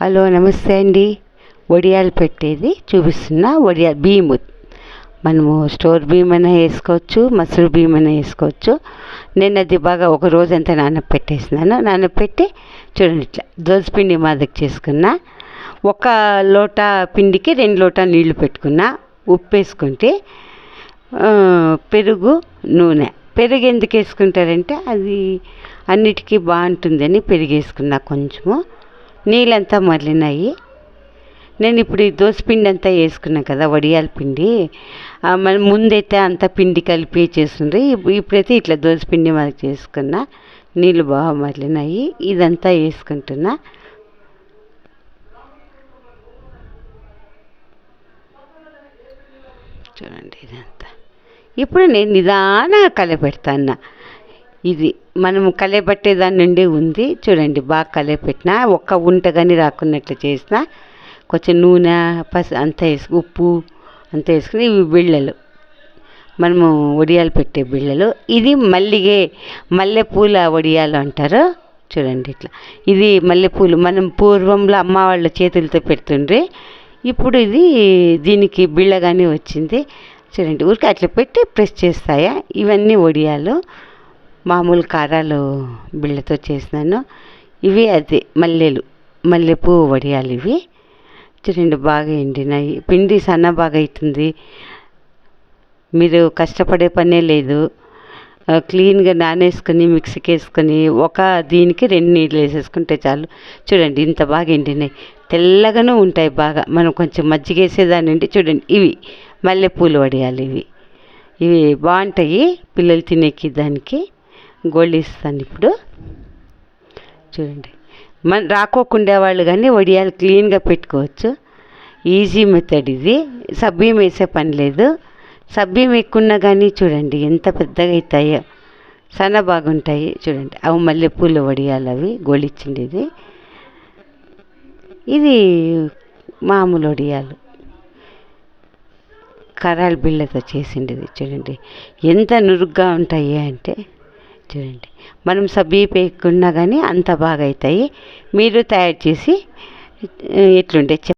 Hello నమస్తే అండి. వడియాలు పెట్టేది చూపిస్తున్నా. వడియా బీము మనము స్టోర్ బియ్యం అయినా వేసుకోవచ్చు మసూరు బియ్యం అయినా వేసుకోవచ్చు. నేను అది బాగా ఒక రోజంతా నానబెట్టేసినాను నానబెట్టి చూడండి ఇట్లా దోసపిండి మాదిరి చేసుకున్నా. ఒక లోట పిండికి రెండు లోటా నీళ్ళు పెట్టుకున్నా. ఉప్పు వేసుకుంటే పెరుగు నూనె. పెరుగు ఎందుకు వేసుకుంటారంటే అది అన్నిటికీ బాగుంటుందని పెరుగు వేసుకున్నా కొంచెము. నీళ్ళంతా మరలినాయి. నేను ఇప్పుడు ఈ దోశ పిండి అంతా వేసుకున్నాను కదా వడియాల పిండి. మన ముందైతే అంత పిండి కలిపి చేస్తుండ్రి ఇప్పుడైతే ఇట్లా దోశ పిండి మనకి చేసుకున్నా. నీళ్ళు బాగా మరలినాయి. ఇదంతా వేసుకుంటున్నా. చూడండి ఇదంతా. ఇప్పుడు నేను నిదానంగా కలపెడతాను ఇది మనం కలయబట్టే దాని నుండి ఉంది. చూడండి బాగా కలయపెట్టిన ఒక్క ఉంట కానీ రాకున్నట్లు చేసిన కొంచెం నూనె పసు అంత వేసుకు ఉప్పు అంత వేసుకుని ఇవి బిళ్ళలు. మనము వడియాలు పెట్టే బిళ్ళలు. ఇది మల్లిగే మల్లెపూల వడియాలు అంటారు. చూడండి ఇట్లా. ఇది మల్లెపూలు మనం పూర్వంలో అమ్మ వాళ్ళ చేతులతో పెడుతుండ్రి ఇప్పుడు ఇది దీనికి బిళ్ళ కానీ వచ్చింది. చూడండి ఊరికి అట్లా పెట్టి ప్రెస్ చేస్తాయా? ఇవన్నీ వడియాలు. మామూలు కారాలు బిళ్ళతో చేసినాను. ఇవి అదే మల్లెలు మల్లెపూ వడియాలు ఇవి. చూడండి బాగా ఎండినాయి. పిండి సన్న బాగా అవుతుంది. మీరు కష్టపడే పనే లేదు. క్లీన్గా నానేసుకొని మిక్సీకి వేసుకొని ఒక దీనికి రెండు నీళ్ళు వేసేసుకుంటే చాలు. చూడండి ఇంత బాగా ఎండినాయి. తెల్లగాను ఉంటాయి బాగా. మనం కొంచెం మజ్జిగ వేసేదాన్ని ఉంటే చూడండి ఇవి మల్లెపూలు వడియాలు ఇవి. ఇవి బాగుంటాయి పిల్లలు తినేకి దానికి. గోళ్ళు ఇస్తాను ఇప్పుడు. చూడండి. మన రాకోకుండా వాళ్ళు కానీ వడియాలు క్లీన్గా పెట్టుకోవచ్చు. ఈజీ మెథడ్ ఇది. సభ్యం వేసే పని లేదు. సబ్బియం ఎక్కున్నా కానీ చూడండి ఎంత పెద్దగా అవుతాయో. సన్న బాగుంటాయి. చూడండి. అవి మల్లెపూలు వడియాలు అవి గోళిచ్చిండేది ఇది. మామూలు వడియాలు కరాల బిళ్ళతో చేసిండేది చూడండి. ఎంత నురుగ్గా ఉంటాయి అంటే చూడండి. మనం సబ్బీ పేయకున్నా కానీ అంత బాగా అవుతాయి మీరు తయారు చేసి ఎట్లుంటే